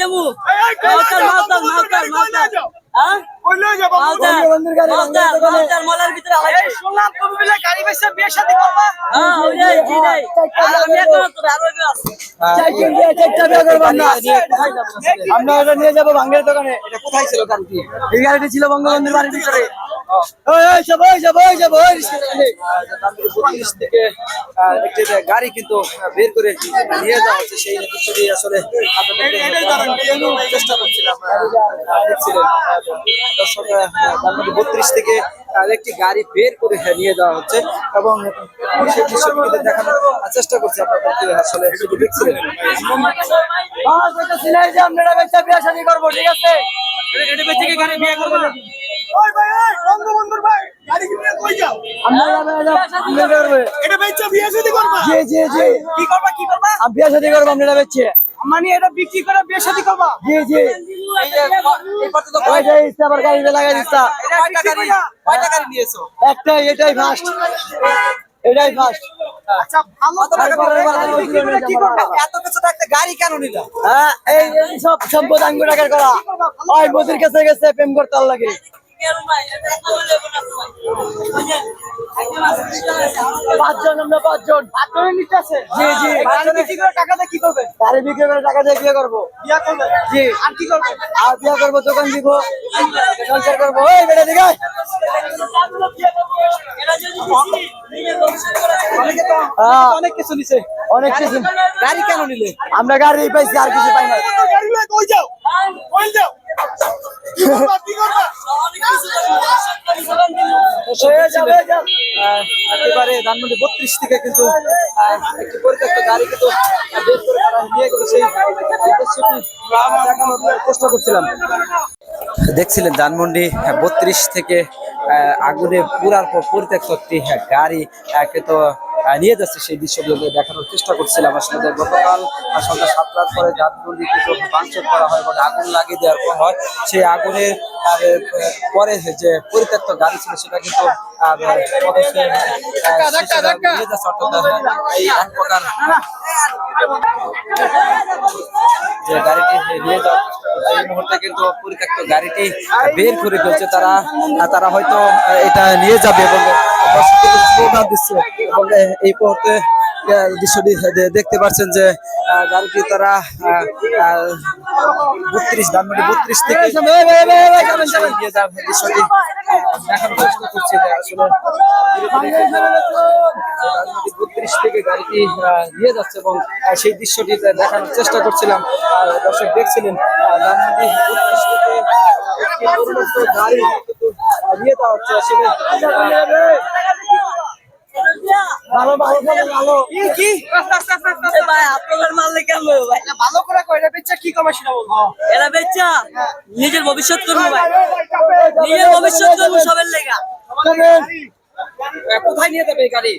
যাব mouth mouth mouth mouth হ্যাঁ হ্যাঁ আমরা নিয়ে যাব ভাঙ্গের দোকানে এটা কোথায় ছিল গাড়িটি এই গাড়িটি ছিল বঙ্গবন্ধুর বাড়ির ভিতরে থেকে একটি গাড়ি কিন্তু বের করে নিয়ে যাওয়া হচ্ছে সেই আসলে চেষ্টা করছিলাম বত্রিশ থেকে একটি গাড়ি বের করে নিয়ে যাওয়া হচ্ছে এবং সেই দৃশ্যটি দেখানোর চেষ্টা করছি আপনাদেরকে আসলে শুধু দেখছিলেন বিয়ে শাদী করব ঠিক আছে এটা বেঁচে কি গাড়ি বিয়ে করবে নাকি ওই ভাই ওই বঙ্গবন্ধুর ভাই গাড়ি কিনে কই যাও আমরা যাব এটা বিয়ে করব। এটা বেচা বিয়ে শাদী করবা? জি জি জি। কি করবা কি করবা? আমি বিয়ে শাদী করব আমরা বেচছে মানে এটা বিক্রি করে বিয়ে শাদী করবা? জি জি। এই যে এই কত তো ওই যে ইচ্ছা আবার গাড়িতে লাগাই দিচ্ছা কয়টা গাড়ি? কয়টা গাড়ি? নিয়েছো? একটাই এটাই ফার্স্ট এটাই ফার্স্ট আচ্ছা ভালো কি করবা? এত কিছু থাকতে গাড়ি কেন নিলা হ্যাঁ এই সব সম্পদ আঙ্গুর টাকার করা। ওই মোদির কাছে গেছে প্রেম করতে লাগে আমরা গাড়ি দোকান দিব করব। হ্যাঁ। অনেক কিছু নিছে অনেক কিছু। গাড়ি কেন নিলে আমরা গাড়ি পাইছি, আর কিছু পাই না যাও? যাও? আহ, একেবারে ধানমন্ডি বত্রিশ থেকে কিন্তু একটি পরিত্যক্ত গাড়ি কিন্তু করে চেষ্টা করছিলাম। দেখছিলেন ধানমন্ডি বত্রিশ থেকে আগুনে পুরার পর পরিত্যক্ত একটি গাড়ি কিন্তু নিয়ে যাচ্ছে সেই দৃশ্যগুলো দেখানোর চেষ্টা করছিলাম আসলে গতকাল সন্ধ্যা সাতটার পরে ধানমন্ডি কিন্তু ভাঙচুর করা হয় এবং আগুন লাগিয়ে দেওয়ার পর হয়, সেই আগুনের পরে যে পরিত্যক্ত গাড়ি ছিল সেটা কিন্তু এই যে গাড়িটি নিয়ে যাওয়ার। এই মুহূর্তে কিন্তু পরিত্যক্ত গাড়িটি বের করে ফেলছে। তারা তারা হয়তো এটা নিয়ে যাবে এবং দিচ্ছে। এবং এই মুহূর্তে দৃশ্যটি দেখতে পাচ্ছেন যে গাড়িটি তারা বত্রিশ ধানমন্ডি বত্রিশ থেকে দৃশ্যটি দেখানোর চেষ্টা করছে আসলে বত্রিশ থেকে গাড়িটি নিয়ে যাচ্ছে এবং সেই দৃশ্যটি দেখানোর চেষ্টা করছিলাম। দর্শক দেখছিলেন এরা বেচা নিজের ভবিষ্যৎ করব ভাই। নিজের ভবিষ্যৎ করব সবের লেগা। কোথায় নিয়ে যাবে এই গাড়ি?